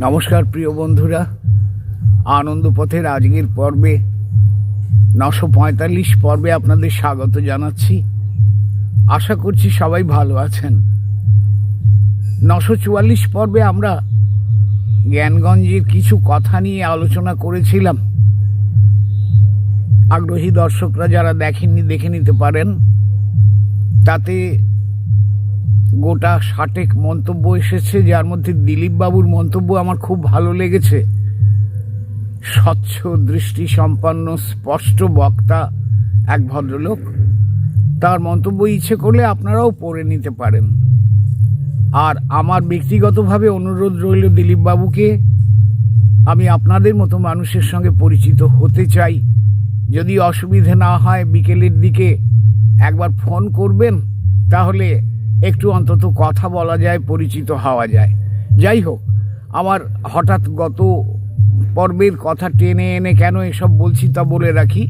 নমস্কার প্রিয় বন্ধুরা। আনন্দপথের আজকের পর্বে নশো পঁয়তাল্লিশ পর্বে আপনাদের স্বাগত জানাচ্ছি। আশা করছি সবাই ভালো আছেন। নশো চুয়াল্লিশ পর্বে আমরা জ্ঞানগঞ্জের কিছু কথা নিয়ে আলোচনা করেছিলাম। আগ্রহী দর্শকরা যারা দেখেননি, দেখে নিতে পারেন। তাতে গোটা ষাটেক মন্তব্য এসেছে, যার মধ্যে দিলীপ বাবুর মন্তব্য আমার খুব ভালো লেগেছে। স্বচ্ছ দৃষ্টি সম্পন্ন স্পষ্ট বক্তা, এক ভদ্রলোক। তার মন্তব্য ইচ্ছে করলে আপনারাও পড়ে নিতে পারেন। আর আমার ব্যক্তিগতভাবে অনুরোধ রইল দিলীপ বাবুকে আমি আপনাদের মতো মানুষের সঙ্গে পরিচিত হতে চাই। যদি অসুবিধে না হয় বিকেলের দিকে একবার ফোন করবেন, তাহলে একটু অন্তত কথা বলা যায়, পরিচিত হওয়া যায়। যাই হোক, আমার হঠাৎ গত পর্বের কথা টেনে এনে কেন এসব বলছি তা বলে রাখি।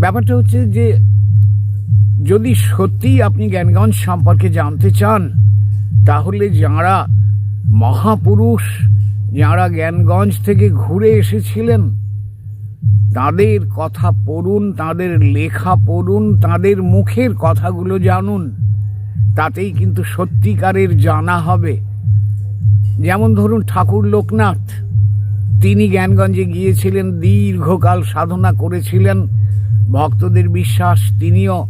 ব্যাপারটা হচ্ছে যে, যদি সত্যিই আপনি জ্ঞানগঞ্জ সম্পর্কে জানতে চান, তাহলে যাঁরা মহাপুরুষ, যাঁরা জ্ঞানগঞ্জ থেকে ঘুরে এসেছিলেন, তাদের কথা পড়ুন, তাদের লেখা পড়ুন, তাদের মুখের কথাগুলো জানুন। তাতেই কিন্তু সত্যিকারের জানা হবে। যেমন ধরুন ঠাকুর লোকনাথ, তিনি জ্ঞানগঞ্জে গিয়েছিলেন, দীর্ঘকাল সাধনা করেছিলেন, ভক্তদের বিশ্বাস তিনিও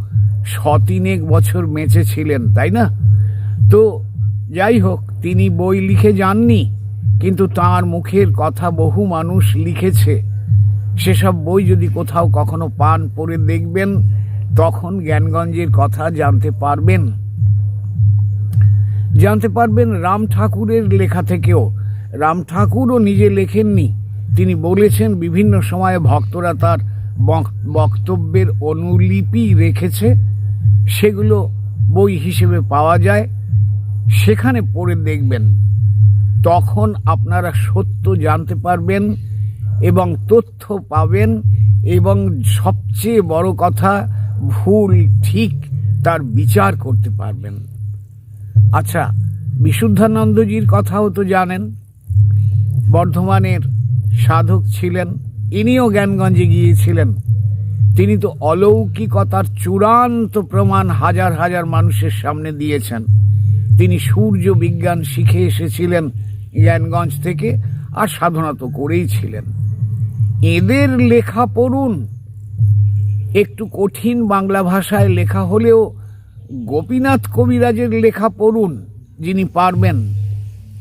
শতিনেক বছর বেঁচেছিলেন, তাই না? তো যাই হোক, তিনি বই লিখে যাননি, কিন্তু তার মুখের কথা বহু মানুষ লিখেছে। সেসব বই যদি কোথাও কখনো পান, পড়ে দেখবেন, তখন জ্ঞানগঞ্জের কথা জানতে পারবেন। জানতে পারবেন রাম ঠাকুরের লেখা থেকেও। রাম ঠাকুরও নিজে লেখেননি। তিনি বলেছেন, বিভিন্ন সময়ে ভক্তরা তার বক্তব্যের অনুলিপি রেখেছে। সেগুলো বই হিসেবে পাওয়া যায়। সেখানে পড়ে দেখবেন। তখন আপনারা সত্য জানতে পারবেন এবং তথ্য পাবেন এবং সবচেয়ে বড় কথা, ভুল ঠিক তার বিচার করতে পারবেন। আচ্ছা বিশুদ্ধানন্দজির কথাও তো জানেন। বর্ধমানের সাধক ছিলেন, ইনিও জ্ঞানগঞ্জে গিয়েছিলেন। তিনি তো অলৌকিকতার চূড়ান্ত প্রমাণ হাজার হাজার মানুষের সামনে দিয়েছেন। তিনি সূর্য বিজ্ঞান শিখে এসেছিলেন জ্ঞানগঞ্জ থেকে আর সাধনা তো করেই ছিলেন। এদের লেখা পড়ুন। একটু কঠিন বাংলা ভাষায় লেখা হলেও গোপীনাথ কবিরাজের লেখা পড়ুন, যিনি পারবেন।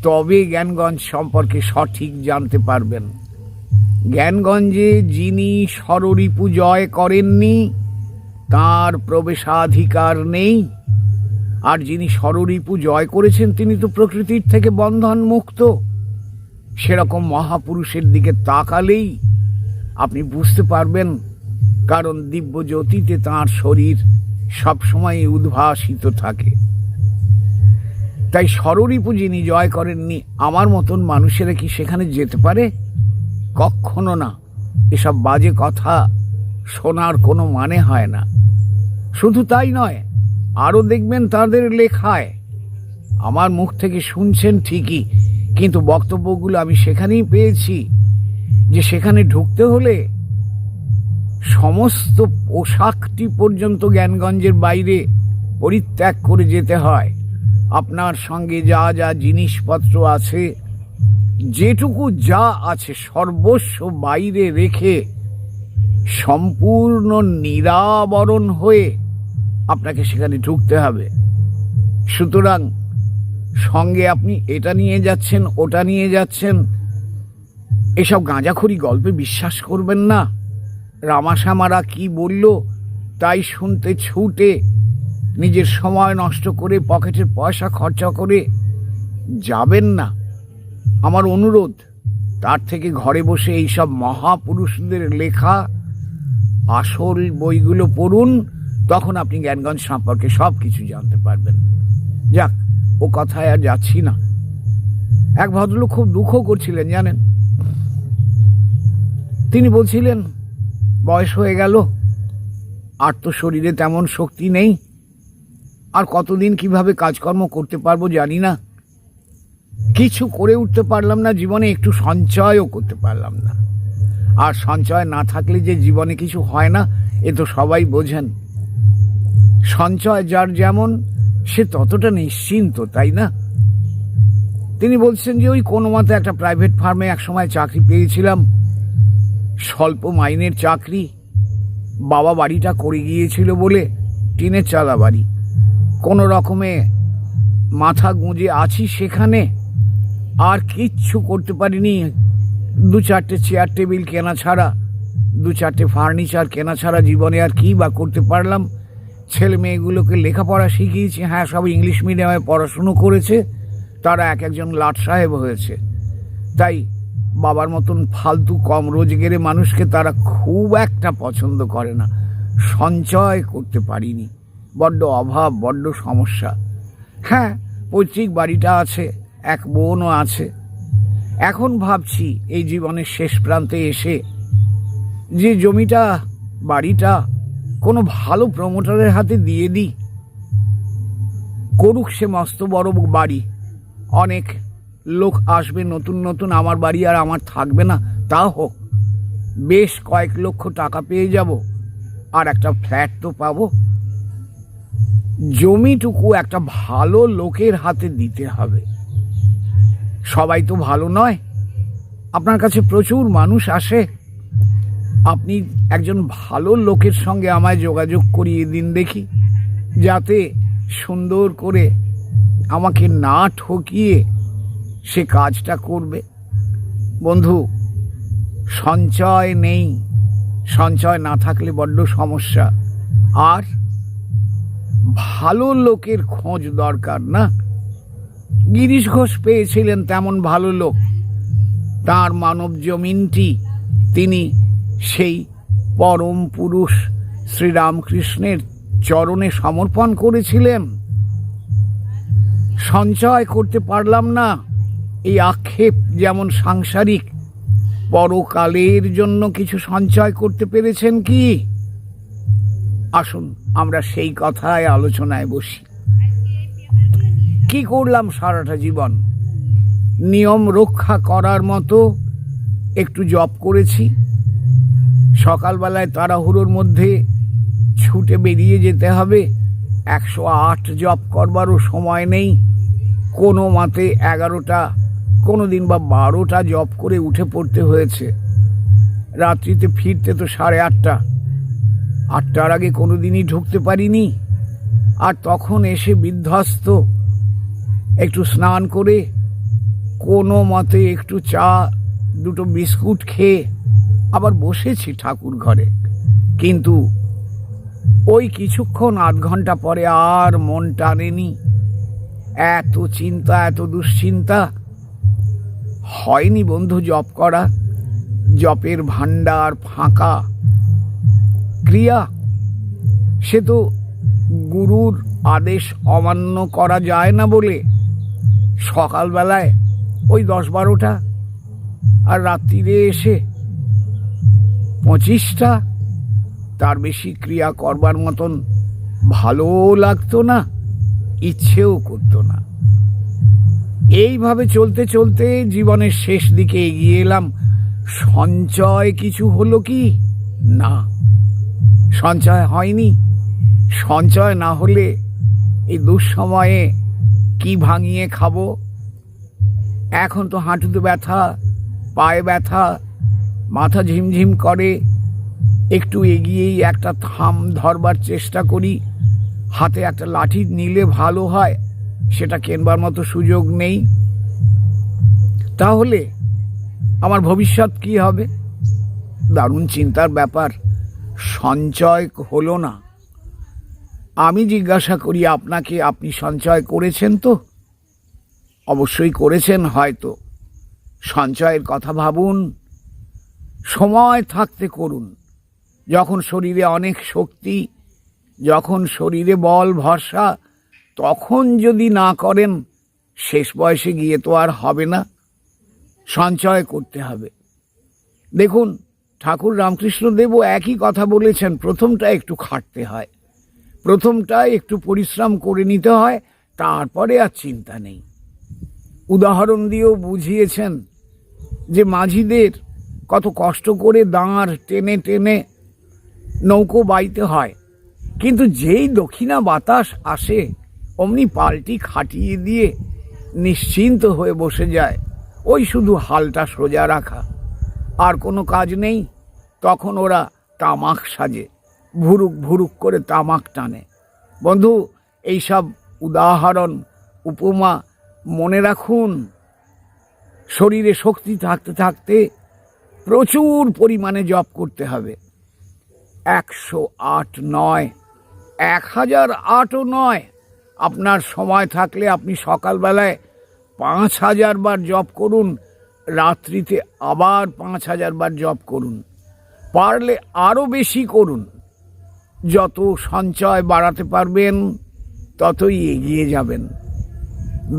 তবে জ্ঞানগঞ্জ সম্পর্কে সঠিক জানতে পারবেন। জ্ঞানগঞ্জে যিনি ষড়রিপু জয় করেননি, তার প্রবেশাধিকার নেই। আর যিনি ষড়রিপু জয় করেছেন, তিনি তো প্রকৃতির থেকে বন্ধন মুক্ত সেরকম মহাপুরুষের দিকে তাকালেই আপনি বুঝতে পারবেন, কারণ দিব্য জ্যোতিতে তাঁর শরীর সবসময় উদ্ভাসিত থাকে। তাই ষড়রিপু যিনি জয় করেননি আমার মতন মানুষেরা কি সেখানে যেতে পারে? কখনো না। এসব বাজে কথা শোনার কোনো মানে হয় না। শুধু তাই নয়, আরও দেখবেন তাদের লেখায়। আমার মুখ থেকে শুনছেন ঠিকই, কিন্তু বক্তব্যগুলো আমি সেখানেই পেয়েছি যে সেখানে ঢুকতে হলে সমস্ত পোশাকটি পর্যন্ত জ্ঞানগঞ্জের বাইরে পরিত্যাগ করে যেতে হয়। আপনার সঙ্গে যা যা জিনিসপত্র আছে, যেটুকু যা আছে সর্বস্ব বাইরে রেখে সম্পূর্ণ নিরাবরণ হয়ে আপনাকে সেখানে ঢুকতে হবে। সুতরাং সঙ্গে আপনি এটা নিয়ে যাচ্ছেন, ওটা নিয়ে যাচ্ছেন, এসব গাঁজাখড়ি গল্পে বিশ্বাস করবেন না। রামাশ্যামারা কি বলল? তাই শুনতে ছুটে নিজের সময় নষ্ট করে পকেটের পয়সা খরচা করে যাবেন না। আমার অনুরোধ, তার থেকে ঘরে বসে এইসব মহাপুরুষদের লেখা আসল বইগুলো পড়ুন, তখন আপনি জ্ঞানগঞ্জ সম্পর্কে সব কিছু জানতে পারবেন। যাক, ও কথায় আর যাচ্ছি না। এক ভদ্রলোক খুব দুঃখ করছিলেন, জানেন? তিনি বলছিলেন বয়স হয়ে গেল। আর তো শরীরে তেমন শক্তি নেই। আর কতদিন কীভাবে কাজকর্ম করতে পারব জানি না। কিছু করে উঠতে পারলাম না, জীবনে একটু সঞ্চয়ও করতে পারলাম না। আর সঞ্চয় না থাকলে যে জীবনে কিছু হয় না, এ তো সবাই বোঝেন। সঞ্চয় যার যেমন, সে ততটা নিশ্চিন্ত, তাই না? তিনি বলছেন যে, ওই কোনো মতে একটা প্রাইভেট ফার্মে একসময় চাকরি পেয়েছিলাম। স্বল্প মাইনের চাকরি। বাবা বাড়িটা করে গিয়েছিল বলে টিনের চালা বাড়ি। কোনো রকমে মাথা গুঁজে আছি সেখানে। আর কিচ্ছু করতে পারিনি। দু চারটে চেয়ার টেবিল কেনা ছাড়া, দু চারটে ফার্নিচার কেনা ছাড়া জীবনে আর কি বা করতে পারলাম। ছেলে মেয়েগুলোকে লেখাপড়া শিখিয়েছি হ্যাঁ সব ইংলিশ মিডিয়ামে পড়াশুনো করেছে। তারা এক একজন লাট সাহেব হয়েছে। তাই বাবার মতন ফালতু কম রোজগেরে মানুষকে তারা খুব একটা পছন্দ করে না। সঞ্চয় করতে পারিনি। বড্ড অভাব, বড্ড সমস্যা। হ্যাঁ পৈতৃক বাড়িটা আছে, এক বোনও আছে। এখন ভাবছি এই জীবনের শেষ প্রান্তে এসে যে জমিটা, বাড়িটা কোনো ভালো প্রমোটারের হাতে দিয়ে দিই। করুক সে মস্ত বড় বাড়ি। অনেক লোক আসবে, নতুন নতুন, আমার বাড়ি আর আমার থাকবে না। তা হোক, বেশ কয়েক লক্ষ টাকা পেয়ে যাব, আর একটা ফ্ল্যাট তো পাবো। জমিটুকু একটা ভালো লোকের হাতে দিতে হবে। সবাই তো ভালো নয়। আপনার কাছে প্রচুর মানুষ আসে। আপনি একজন ভালো লোকের সঙ্গে আমায় যোগাযোগ করিয়ে দিন দেখি, যাতে সুন্দর করে আমাকে না ঠকিয়ে সে কাজটা করবে। বন্ধু, সঞ্চয় নেই। সঞ্চয় না থাকলে বড্ড সমস্যা। আর ভালো লোকের খোঁজ দরকার না। গিরিশ ঘোষ পেয়েছিলেন তেমন ভালো লোক। তার মানব জমিনটি তিনি সেই পরম পুরুষ শ্রীরামকৃষ্ণের চরণে সমর্পণ করেছিলেন। সঞ্চয় করতে পারলাম না। এই আক্ষেপ যেমন সাংসারিক, পরকালের জন্য কিছু সঞ্চয় করতে পেরেছেন কি? আসুন, আমরা সেই কথায় আলোচনায় বসি। কি করলাম সারাটা জীবন? নিয়ম রক্ষা করার মতো একটু জব করেছি। সকালবেলায় তাড়াহুড়োর মধ্যে ছুটে বেরিয়ে যেতে হবে। একশো আট জব করবারও সময় নেই। কোনো মাতে এগারোটা কোনো দিন বা বারোটা জব করে উঠে পড়তে হয়েছে। রাত্রিতে ফিরতে তো সাড়ে আটটা। আটটার আগে কোনো দিনই ঢুকতে পারিনি। আর তখন এসে বিধ্বস্ত। একটু স্নান করে, কোনো মতে একটু চা, দুটো বিস্কুট খেয়ে আবার বসেছি ঠাকুর ঘরে। কিন্তু ওই কিছুক্ষণ আধ ঘণ্টা পরে আর মন টানেনি। এত চিন্তা, এত দুশ্চিন্তা হয়নি বন্ধু জপ করা। জপের ভাণ্ডার ফাঁকা। ক্রিয়া, সে তো গুরুর আদেশ অমান্য করা যায় না বলে সকালবেলায় ওই দশ বারোটা আর রাত্রিরে এসে পঁচিশটা, তার বেশি ক্রিয়া করবার মতন ভালোও লাগতো না, ইচ্ছেও করতো না। এইভাবে চলতে চলতে জীবনের শেষ দিকে এগিয়ে এলাম। সঞ্চয় কিছু হলো কি? না। সঞ্চয় হয়নি। সঞ্চয় না হলে এই দুঃসময়ে কি ভাঙিয়ে খাব? এখন তো হাঁটুতে ব্যথা, পায়ে ব্যথা, মাথা ঝিমঝিম করে। একটু এগিয়েই একটা থাম ধরবার চেষ্টা করি। হাতে একটা লাঠি নিলে ভালো হয়। সেটা কেনবার মতো সুযোগ নেই। তাহলে আমার ভবিষ্যৎ কি হবে? দারুণ চিন্তার ব্যাপার। সঞ্চয় হলো না। আমি জিজ্ঞাসা করি, আপনাকে আপনি সঞ্চয় করেছেন তো? অবশ্যই করেছেন হয়তো। সঞ্চয়ের কথা ভাবুন। সময় থাকতে করুন। যখন শরীরে অনেক শক্তি, যখন শরীরে বল, ভরসা তখন যদি না করেন, শেষ বয়সে গিয়ে তো আর হবে না। সঞ্চয় করতে হবে। দেখুন, ঠাকুর রামকৃষ্ণ দেবও একই কথা বলেছেন, প্রথমটা একটু খাটতে হয়। প্রথমটা একটু পরিশ্রম করে নিতে হয়, তারপরে আর চিন্তা নেই। উদাহরণ দিয়েও বুঝিয়েছেন যে মাঝিদের কত কষ্ট করে দাঁড় টেনে টেনে নৌকো বাইতে হয়। কিন্তু যেই দক্ষিণা বাতাস আসে অমনি পাল্টি খাটিয়ে দিয়ে নিশ্চিন্ত হয়ে বসে যায়। ওই শুধু হালটা সোজা রাখা। আর কোনো কাজ নেই। তখন ওরা তামাক সাজে। ভুরুক ভুরুক করে তামাক টানে। বন্ধু, এইসব উদাহরণ, উপমা মনে রাখুন। শরীরে শক্তি থাকতে থাকতে প্রচুর পরিমাণে জপ করতে হবে। একশো আট নয়, এক হাজার আটও নয় আপনার সময় থাকলে আপনি সকালবেলায় পাঁচ হাজার বার জপ করুন, রাত্রিতে আবার পাঁচ হাজার বার জপ করুন। পারলে আরও বেশি করুন। যত সঞ্চয় বাড়াতে পারবেন, ততই এগিয়ে যাবেন।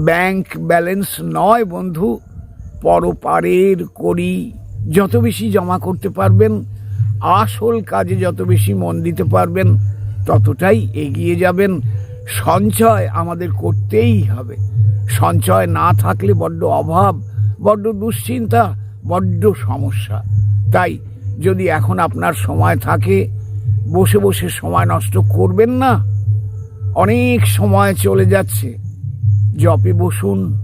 ব্যাংক ব্যালেন্স নয় বন্ধু, পরপারের করি যত বেশি জমা করতে পারবেন, আসল কাজে যত বেশি মন দিতে পারবেন, ততটাই এগিয়ে যাবেন। সঞ্চয় আমাদের করতেই হবে। সঞ্চয় না থাকলে বড্ড অভাব, বড্ড দুশ্চিন্তা, বড্ড সমস্যা। তাই যদি এখন আপনার সময় থাকে, বসে বসে সময় নষ্ট করবেন না। অনেক সময় চলে যাচ্ছে। জপে বসুন,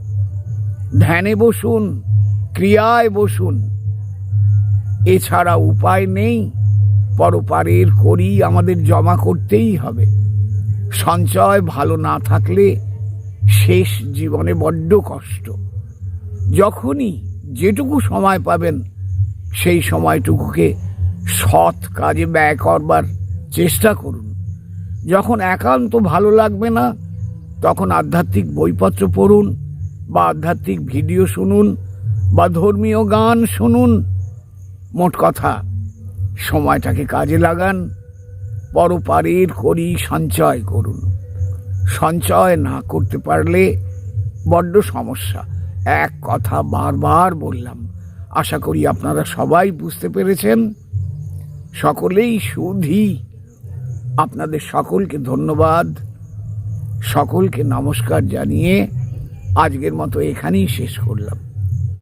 ধ্যানে বসুন, ক্রিয়ায় বসুন। এছাড়া উপায় নেই, পরপারের করি আমাদের জমা করতেই হবে। সঞ্চয় ভালো না থাকলে শেষ জীবনে বড্ড কষ্ট। যখনই যেটুকু সময় পাবেন, সেই সময়টুকুকে সৎ কাজে ব্যয় করবার চেষ্টা করুন। যখন একান্ত ভালো লাগবে না, তখন আধ্যাত্মিক বইপত্র পড়ুন বা আধ্যাত্মিক ভিডিও শুনুন বা ধর্মীয় গান শুনুন। মোট কথা, সময়টাকে কাজে লাগান। পরপারের করি সঞ্চয় করুন। সঞ্চয় না করতে পারলে বড্ড সমস্যা। এক কথা বারবার বললাম। আশা করি আপনারা সবাই বুঝতে পেরেছেন। সকলেই সুধী। আপনাদের সকলকে ধন্যবাদ। সকলকে নমস্কার জানিয়ে আজকের মতো এখানেই শেষ করলাম।